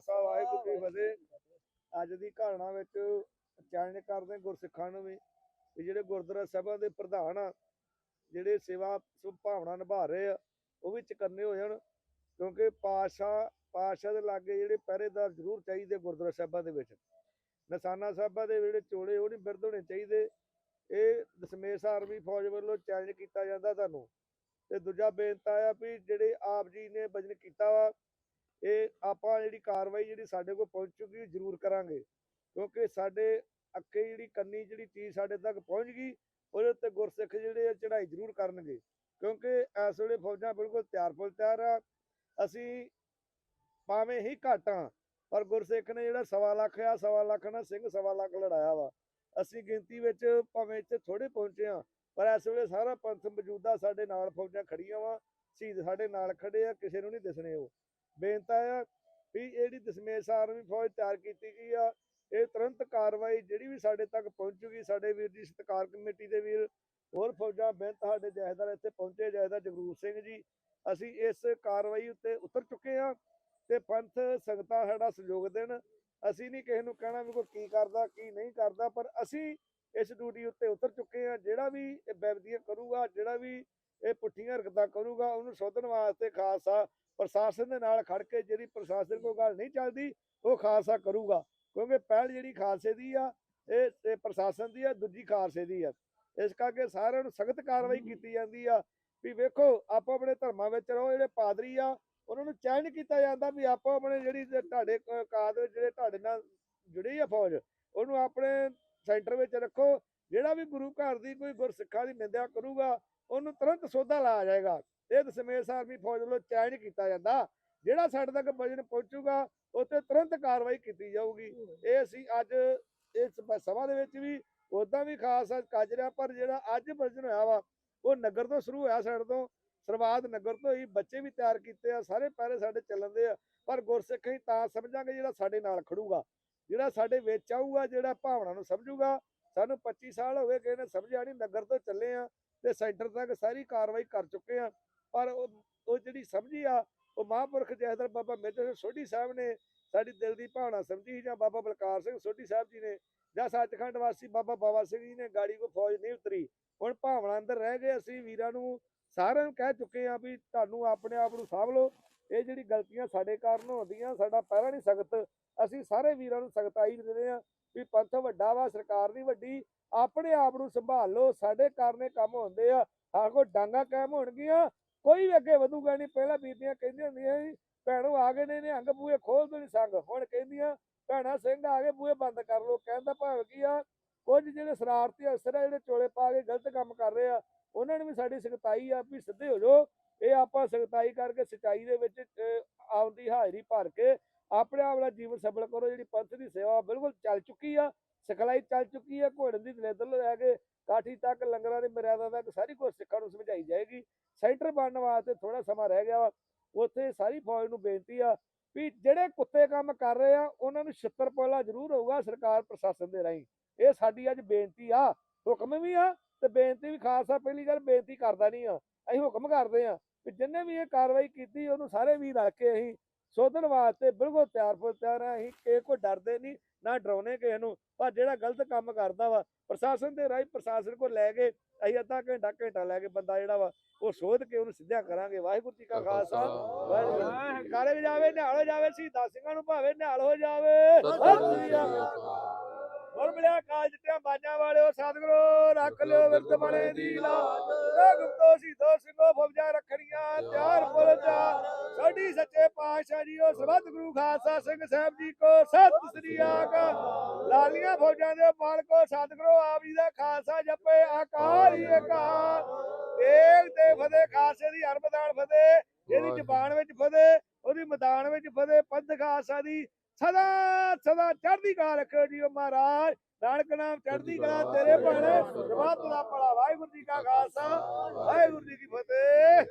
ਖਾਲਸਾ ਵਾਹਿਗੁਰੂ ਜੀ ਫਤਿਹ। ਅੱਜ ਦੀ ਘਾਲਣਾ ਵਿੱਚ ਚਾਨਣ ਕਰਦੇ ਗੁਰਸਿੱਖਾਂ ਨੂੰ ਵੀ ਵੀ ਜਿਹੜੇ ਗੁਰਦੁਆਰਾ ਸਾਹਿਬਾਂ ਦੇ ਪ੍ਰਧਾਨ ਆ ਜਿਹੜੇ ਸੇਵਾ ਸੁਭਾਵਨਾ ਨਿਭਾ ਰਹੇ ਆ ਉਹ ਵੀ ਚਕੰਨੇ ਹੋ ਜਾਣ ਕਿਉਂਕਿ ਪਾਸ਼ਾ ਪਾਸ਼ਾ ਦੇ ਲਾਗੇ ਜਿਹੜੇ ਪਹਿਰੇਦਾਰ ਜ਼ਰੂਰ ਚਾਹੀਦੇ ਗੁਰਦੁਆਰਾ ਸਾਹਿਬਾਂ ਦੇ ਵਿੱਚ। ਨਿਸ਼ਾਨਾ ਸਾਹਿਬਾਂ ਦੇ ਜਿਹੜੇ ਚੋਲੇ ਉਹ ਨਹੀਂ ਬਿਰਧ ਹੋਣੇ ਚਾਹੀਦੇ। ਇਹ ਦਸ਼ਮੇਸ਼ ਆਰਮੀ ਫੌਜ ਵੱਲੋਂ ਚੈਲੰਜ ਕੀਤਾ ਜਾਂਦਾ ਤੁਹਾਨੂੰ। ਤੇ ਦੂਜਾ ਬੇਨਤਾ ਆ ਵੀ ਜਿਹੜੇ ਆਪ ਜੀ ਨੇ ਵਜਨ ਕੀਤਾ ਵਾ ਇਹ ਆਪਾਂ ਜਿਹੜੀ ਕਾਰਵਾਈ ਜਿਹੜੀ ਸਾਡੇ ਕੋਲ ਪਹੁੰਚ ਚੁੱਕੀ ਜ਼ਰੂਰ ਕਰਾਂਗੇ। ਕਿਉਂਕਿ ਸਾਡੇ ਅੱਗੇ ਜਿਹੜੀ ਕੰਨੀ ਜਿਹੜੀ ਚੀਜ਼ ਸਾਡੇ ਤੱਕ ਪਹੁੰਚ ਗਈ, ਉਹਦੇ ਉੱਤੇ ਗੁਰਸਿੱਖ ਜਿਹੜੇ ਆ, ਚੜ੍ਹਾਈ ਜ਼ਰੂਰ ਕਰਨਗੇ। ਕਿਉਂਕਿ ਇਸ ਵੇਲੇ ਫੌਜਾਂ ਬਿਲਕੁਲ ਤਿਆਰ ਫੁੱਲ ਤਿਆਰ ਆ। ਅਸੀਂ ਭਾਵੇਂ ਹੀ ਘਾਟਾਂ ਪਰ ਗੁਰਸਿੱਖ ਨੇ ਜਿਹੜਾ ਸਵਾ ਲੱਖ ਆ, ਸਵਾ ਲੱਖ ਨਾਲ ਸਿੰਘ ਸਵਾ ਲੱਖ ਲੜਾਇਆ ਵਾ। ਅਸੀਂ ਗਿਣਤੀ ਵਿੱਚ ਭਾਵੇਂ ਇੱਥੇ ਥੋੜੇ ਪਹੁੰਚੇ ਆ, ਪਰ ਇਸ ਵੇਲੇ ਸਾਰਾ ਪੰਥ ਮੌਜੂਦਾ ਸਾਡੇ ਨਾਲ ਫੌਜਾਂ ਖੜੀਆਂ ਵਾ। ਸ਼ਹੀਦ ਸਾਡੇ ਨਾਲ ਖੜੇ ਆ, ਕਿਸੇ ਨੂੰ ਨਹੀਂ ਦਿਸਣੇ ਉਹ। ਬੇਨਤਾ ਆ ਵੀ ਇਹ ਜਿਹੜੀ ਦਸ਼ਮੇਸ਼ ਆਰਮੀ ਫੌਜ ਤਿਆਰ ਕੀਤੀ ਗਈ ਆ, ਇਹ ਤੁਰੰਤ ਕਾਰਵਾਈ ਜਿਹੜੀ ਵੀ ਸਾਡੇ ਤੱਕ ਪਹੁੰਚੂਗੀ ਸਾਡੇ ਵੀਰ ਜੀ ਸਤਕਾਰ ਕਮੇਟੀ ਦੇ ਵੀਰ, ਹੋਰ ਫੌਜਾਂ ਬੇਨਤ ਸਾਡੇ ਜਥੇਦਾਰ ਇੱਥੇ ਪਹੁੰਚੇ, ਜਥੇਦਾਰ ਜਗਰੂਪ ਸਿੰਘ ਜੀ, ਅਸੀਂ ਇਸ ਕਾਰਵਾਈ ਉੱਤੇ ਉਤਰ ਚੁੱਕੇ ਆ ਤੇ ਪੰਥ ਸੰਗਤਾਂ ਸਾਡਾ ਸਹਿਯੋਗ ਦੇਣ। ਅਸੀਂ ਨਹੀਂ ਕਿਸੇ ਨੂੰ ਕਹਿਣਾ ਵੀ ਕੋਈ ਕੀ ਕਰਦਾ, ਕੀ ਨਹੀਂ ਕਰਦਾ, ਪਰ ਅਸੀਂ ਇਸ ਡਿਊਟੀ ਉੱਤੇ ਉਤਰ ਚੁੱਕੇ ਆ। ਜਿਹੜਾ ਵੀ ਇਹ ਬੇਬਦੀਆਂ ਕਰੂਗਾ, ਜਿਹੜਾ ਵੀ ਇਹ ਪੁੱਠੀਆਂ ਹਰਕਤਾਂ ਕਰੂਗਾ ਉਹਨੂੰ ਸੋਧਣ ਵਾਸਤੇ ਖਾਲਸਾ ਪ੍ਰਸ਼ਾਸਨ ਦੇ ਨਾਲ ਖੜ ਕੇ ਜਿਹੜੀ ਪ੍ਰਸ਼ਾਸਨ ਕੋਲ ਗੱਲ ਨਹੀਂ ਚੱਲਦੀ ਉਹ ਖਾਲਸਾ ਕਰੂਗਾ। ਕਿਉਂਕਿ ਪਹਿਲ ਜਿਹੜੀ ਖਾਲਸੇ ਦੀ ਆ ਇਹ ਪ੍ਰਸ਼ਾਸਨ ਦੀ ਆ ਦੂਜੀ ਖਾਲਸੇ ਦੀ ਆ। ਇਸ ਕਰਕੇ ਸਾਰਿਆਂ ਨੂੰ ਸਖਤ ਕਾਰਵਾਈ ਕੀਤੀ ਜਾਂਦੀ ਆ ਵੀ ਵੇਖੋ ਆਪੋ ਆਪਣੇ ਧਰਮਾਂ ਵਿੱਚ ਰਹੋ ਜਿਹੜੇ ਪਾਦਰੀ ਆ ਉਹਨਾਂ ਨੂੰ ਚੈਲੰਜ ਕੀਤਾ ਜਾਂਦਾ ਵੀ ਆਪੋ ਆਪਣੇ ਜਿਹੜੀ ਤੁਹਾਡੇ ਕ- ਕਾਦ ਜਿਹੜੇ ਤੁਹਾਡੇ ਨਾਲ ਜੁੜੀ ਆ ਫੌਜ ਉਹਨੂੰ ਆਪਣੇ ਸੈਂਟਰ ਵਿੱਚ ਰੱਖੋ। ਜਿਹੜਾ ਵੀ ਗੁਰੂ ਘਰ ਦੀ ਕੋਈ ਗੁਰਸਿੱਖਾਂ ਦੀ ਨਿੰਦਿਆ ਕਰੂਗਾ ਉਹਨੂੰ ਤੁਰੰਤ ਸੋਧਾ ਲਾਇਆ ਜਾਏਗਾ। ਇਹ ਦਸ਼ਮੇਸ਼ ਆਰਮੀ ਫੌਜ ਵੱਲੋਂ ਚੈਨ ਕੀਤਾ ਜਾਂਦਾ। ਜਿਹੜਾ ਸਾਡੇ ਤੱਕ ਵਜਨ ਪਹੁੰਚੂਗਾ ਉੱਤੇ ਤੁਰੰਤ ਕਾਰਵਾਈ ਕੀਤੀ ਜਾਊਗੀ। ਇਹ ਅਸੀਂ ਅੱਜ ਇਸ ਸਭਾ ਦੇ ਵਿੱਚ ਵੀ ਉਦਾਂ ਵੀ ਖਾਸ ਕੱਜ ਰਿਹਾ, ਪਰ ਜਿਹੜਾ ਅੱਜ ਵਜਨ ਹੋਇਆ ਵਾ, ਉਹ ਨਗਰ ਤੋਂ ਸ਼ੁਰੂ ਹੋਇਆ ਸਾਡੇ ਤੋਂ। ਸਰਵਾਦ ਨਗਰ ਤੋਂ ਹੀ ਬੱਚੇ ਵੀ ਤਿਆਰ ਕੀਤੇ ਆ, ਸਾਰੇ ਪਹਿਰੇ ਸਾਡੇ ਚੱਲਣ ਦੇ ਆ। ਪਰ ਗੁਰਸਿੱਖ ਹੀ ਤਾਂ ਸਮਝਾਂਗੇ ਜਿਹੜਾ ਸਾਡੇ ਨਾਲ ਖੜੂਗਾ। ਜਿਹੜਾ ਸਾਡੇ ਵਿੱਚ ਆਊਗਾ, ਜਿਹੜਾ ਭਾਵਨਾ ਨੂੰ ਸਮਝੂਗਾ, ਸਾਨੂੰ 25 ਸਾਲ ਹੋ ਗਏ ਕਿਸੇ ਨੇ ਸਮਝਿਆ ਨਹੀਂ, ਨਗਰ ਤੋਂ ਚੱਲੇ ਆ। ਤੇ ਸੈਂਟਰ ਤੱਕ ਸਾਰੀ ਕਾਰਵਾਈ ਕਰ ਚੁੱਕੇ ਆ। ਪਰ ਉਹ ਉਹ ਜਿਹੜੀ ਸਮਝੀ ਆ, ਉਹ ਮਹਾਂਪੁਰਖ ਜਹਦਰ ਬਾਬਾ ਮੇਜਰ ਸਿੰਘ ਸੋਢੀ ਸਾਹਿਬ ਨੇ ਸਾਡੀ ਦਿਲ ਦੀ ਭਾਵਨਾ ਸਮਝੀ ਜਾਂ ਬਾਬਾ ਬਲਕਾਰ ਸਿੰਘ ਸੋਢੀ ਸਾਹਿਬ ਜੀ ਨੇ ਜਾਂ ਸੱਚਖੰਡ ਵਾਸੀ ਬਾਬਾ ਬਾਬਾ ਸਿੰਘ ਜੀ ਨੇ ਗਾੜੀ ਕੋ ਫੌਜ ਨਹੀਂ ਉਤਰੀ। ਹੁਣ ਭਾਵਨਾ ਅੰਦਰ ਰਹਿ ਗਏ, ਅਸੀਂ ਵੀਰਾਂ ਨੂੰ ਸਾਰਿਆਂ ਨੂੰ ਕਹਿ ਚੁੱਕੇ ਆ ਵੀ ਤੁਹਾਨੂੰ ਆਪਣੇ ਆਪ ਨੂੰ ਸਾਂਭ ਲਓ। ਇਹ ਜਿਹੜੀ ਗਲਤੀਆਂ ਸਾਡੇ ਕਾਰਨ ਹੁੰਦੀਆਂ, ਸਾਡਾ ਪਹਿਰਾ ਨਹੀਂ ਸਖਤ ਅਸੀਂ ਸਾਰੇ ਵੀਰਾਂ ਨੂੰ ਸਖਤਾਈ ਦਿੰਦੇ ਆ ਵੀ ਪੰਥ ਵੱਡਾ ਵਾ, ਸਰਕਾਰ ਦੀ ਵੱਡੀ ਆਪਣੇ ਆਪ ਨੂੰ ਸੰਭਾਲ ਲਓ, ਸਾਡੇ ਕਾਰਨੇ ਕੰਮ ਹੁੰਦੇ ਆ, ਸਾਡੇ ਕੋਲ ਡਾਂਗਾ ਕਾਇਮ ਹੋਣਗੀਆਂ, ਕੋਈ ਵੀ ਅੱਗੇ ਵਧੂਗਾ ਨਹੀਂ। ਪਹਿਲਾਂ ਬੀਬੀਆਂ ਕਹਿੰਦੀਆਂ ਹੁੰਦੀਆਂ ਸੀ, ਭੈਣੋ, ਆ ਗਏ ਨੇ ਨੇ ਅੰਗ ਬੂਏ ਖੋਲ ਦੋ ਨਹੀਂ ਸੰਗ। ਹੁਣ ਕਹਿੰਦੀਆਂ, ਭੈਣਾ, ਸਿੰਘ ਆ ਗਏ ਬੂਏ ਬੰਦ ਕਰ ਲੋ ਕਹਿੰਦਾ ਭਾਵ ਕੀ ਆ? ਕੁਝ ਜਿਹੜੇ ਸ਼ਰਾਰਤੀ ਅਫਸਰ ਆ, ਜਿਹੜੇ ਚੋਲੇ ਪਾ ਕੇ ਗਲਤ ਕੰਮ ਕਰ ਰਹੇ ਆ, ਉਹਨਾਂ ਨੂੰ ਵੀ ਸਾਡੀ ਸਖਤਾਈ ਆ ਵੀ ਸਿੱਧੇ ਹੋ ਜਾਓ। ਇਹ ਆਪਾਂ ਸਖਤਾਈ ਕਰਕੇ ਸਚਾਈ ਦੇ ਵਿੱਚ ਆਪਦੀ ਹਾਜ਼ਰੀ ਭਰ ਕੇ ਆਪਣੇ ਆਪ ਦਾ ਜੀਵਨ ਸਫਲ ਕਰੋ। ਜਿਹੜੀ ਪੰਥ ਦੀ ਸੇਵਾ ਬਿਲਕੁਲ ਚੱਲ ਚੁੱਕੀ ਆ ਸਿਖਲਾਈ ਚੱਲ ਚੁੱਕੀ ਆ ਘੋੜਨ ਦੀ ਦਲੇਦਰ ਲੈ ਕੇ ਕਾਠੀ ਤੱਕ, ਲੰਗਰਾਂ ਦੀ ਮਰਿਆਦਾ ਤੱਕ, ਸਾਰੀ ਕੁਝ ਸਿੱਖਾਂ ਨੂੰ ਸਮਝਾਈ ਜਾਏਗੀ। ਸੈਂਟਰ ਬਣਨ ਵਾਸਤੇ ਥੋੜਾ ਸਮਾਂ ਰਹਿ ਗਿਆ ਵਾ। ਉੱਥੇ ਸਾਰੀ ਫੌਜ ਨੂੰ ਬੇਨਤੀ ਆ ਵੀ ਜਿਹੜੇ ਕੁੱਤੇ ਕੰਮ ਕਰ ਰਹੇ ਆ, ਉਹਨਾਂ ਨੂੰ ਛਿੱਤਰ ਪੋਲਾ ਜ਼ਰੂਰ ਹੋਊਗਾ ਸਰਕਾਰ ਪ੍ਰਸ਼ਾਸਨ ਦੇ ਰਾਹੀਂ। ਇਹ ਸਾਡੀ ਅੱਜ ਬੇਨਤੀ ਆ। ਹੁਕਮ ਵੀ ਆ ਤੇ ਬੇਨਤੀ ਵੀ ਖਾਲਸਾ, ਪਹਿਲੀ ਗੱਲ ਬੇਨਤੀ ਕਰਦਾ ਨਹੀਂ ਆ। ਅਸੀਂ ਹੁਕਮ ਕਰਦੇ ਆ ਕਿ ਜਿੰਨੇ ਵੀ ਇਹ ਕਾਰਵਾਈ ਕੀਤੀ, ਉਹਨੂੰ ਸਾਰੇ ਵੀ ਰੱਖ ਕੇ ਅਸੀਂ ਸੋਧਣ ਵਾਸਤੇ ਬਿਲਕੁਲ ਤਿਆਰ ਫੁੱਲ ਤਿਆਰ ਆ। ਅਸੀਂ ਕਿਸੇ ਕੋਈ ਡਰਦੇ ਨਹੀਂ। ਨਾ ਡਰਾਉਨੇ ਕਿਸੇ ਨੂੰ ਪਰ ਜਿਹੜਾ ਗਲਤ ਕੰਮ ਕਰਦਾ ਵਾ ਪ੍ਰਸ਼ਾਸਨ ਦੇ ਰਾਹੀਂ ਪ੍ਰਸ਼ਾਸਨ ਕੋਲ ਲੈ ਕੇ ਅਸੀਂ ਅੱਧਾ ਘੰਟਾ ਘੰਟਾ ਲੈ ਕੇ ਬੰਦਾ ਜਿਹੜਾ ਵਾ ਉਹ ਸੋਧ ਕੇ ਉਹਨੂੰ ਸਿੱਧਾ ਕਰਾਂਗੇ। ਵਾਹਿਗੁਰੂ ਜੀ ਕਾ ਖਾਲਸਾ ਵਾਹਿਗੁਰੂ। ਕਾਲੇ ਜਾਵੇ ਨਿਹਾਲ ਹੋ ਜਾਵੇ ਸ਼ਹੀਦਾਂ ਸਿੰਘਾਂ ਨੂੰ ਭਾਵੇਂ ਨਿਹਾਲ ਹੋ ਜਾਵੇ। ਹੋਰ ਮਿਲਿਆ ਕਾਲ ਜਿੱਤਿਆਂ ਬਾਜਾਂ ਵਾਲਿਓ ਸਤਿਗੁਰੂ ਰੱਖ ਲਿਓ ਵਿਰਤ ਬਣੇ ਦੀ ਲਾਜ। ਗੁਪਤੋ ਸੀਧੋ ਸਿੰਘੋ ਫੌਜਾਂ ਰੱਖਣੀਆਂ ਤਿਆਰ ਪੁਰ ਸਾਡੀ ਸੱਚੇ ਪਾਤਸ਼ਾਹ ਜੀਓ ਸਰਬੱਤ ਗੁਰੂ ਖਾਲਸਾ ਸਿੰਘ ਸਾਹਿਬ ਜੀ ਕੋ ਸਤਿ ਸ੍ਰੀ ਅਕਾਲ। ਲਾਲੀਆਂ ਫੌਜਾਂ ਦੇ ਮਾਲਕੋ ਸਤਿਗੁਰੂ ਆਪ ਜੀ ਦਾ ਖਾਲਸਾ ਜਪੇ ਆਕਾਰ ਹੀ ਆਕਾਰ। ਤੇਗ ਤੇ ਫਤਿਹ ਖਾਲਸੇ ਦੀ ਹਰ ਮੈਦਾਨ ਫਤਿਹ ਜਿਹਦੀ ਜ਼ਬਾਨ ਵਿੱਚ ਫਤਿਹ ਉਹਦੀ ਮੈਦਾਨ ਵਿੱਚ ਫਤਿਹ ਪੰਥ ਖਾਲਸਾ ਦੀ ਸਦਾ ਸਦਾ ਚੜ੍ਹਦੀ ਕਲਾ ਰੱਖਿਓ ਜੀ ਮਹਾਰਾਜ। ਨਾਨਕ ਨਾਮ ਚੜ੍ਹਦੀ ਕਲਾ ਤੇਰੇ ਭਾਣੇ। ਜਵਾਤ ਦਾ ਭਲਾ। ਵਾਹਿਗੁਰੂ ਜੀ ਕਾ ਖਾਲਸਾ ਵਾਹਿਗੁਰੂ ਜੀ ਕੀ ਫਤਿਹ।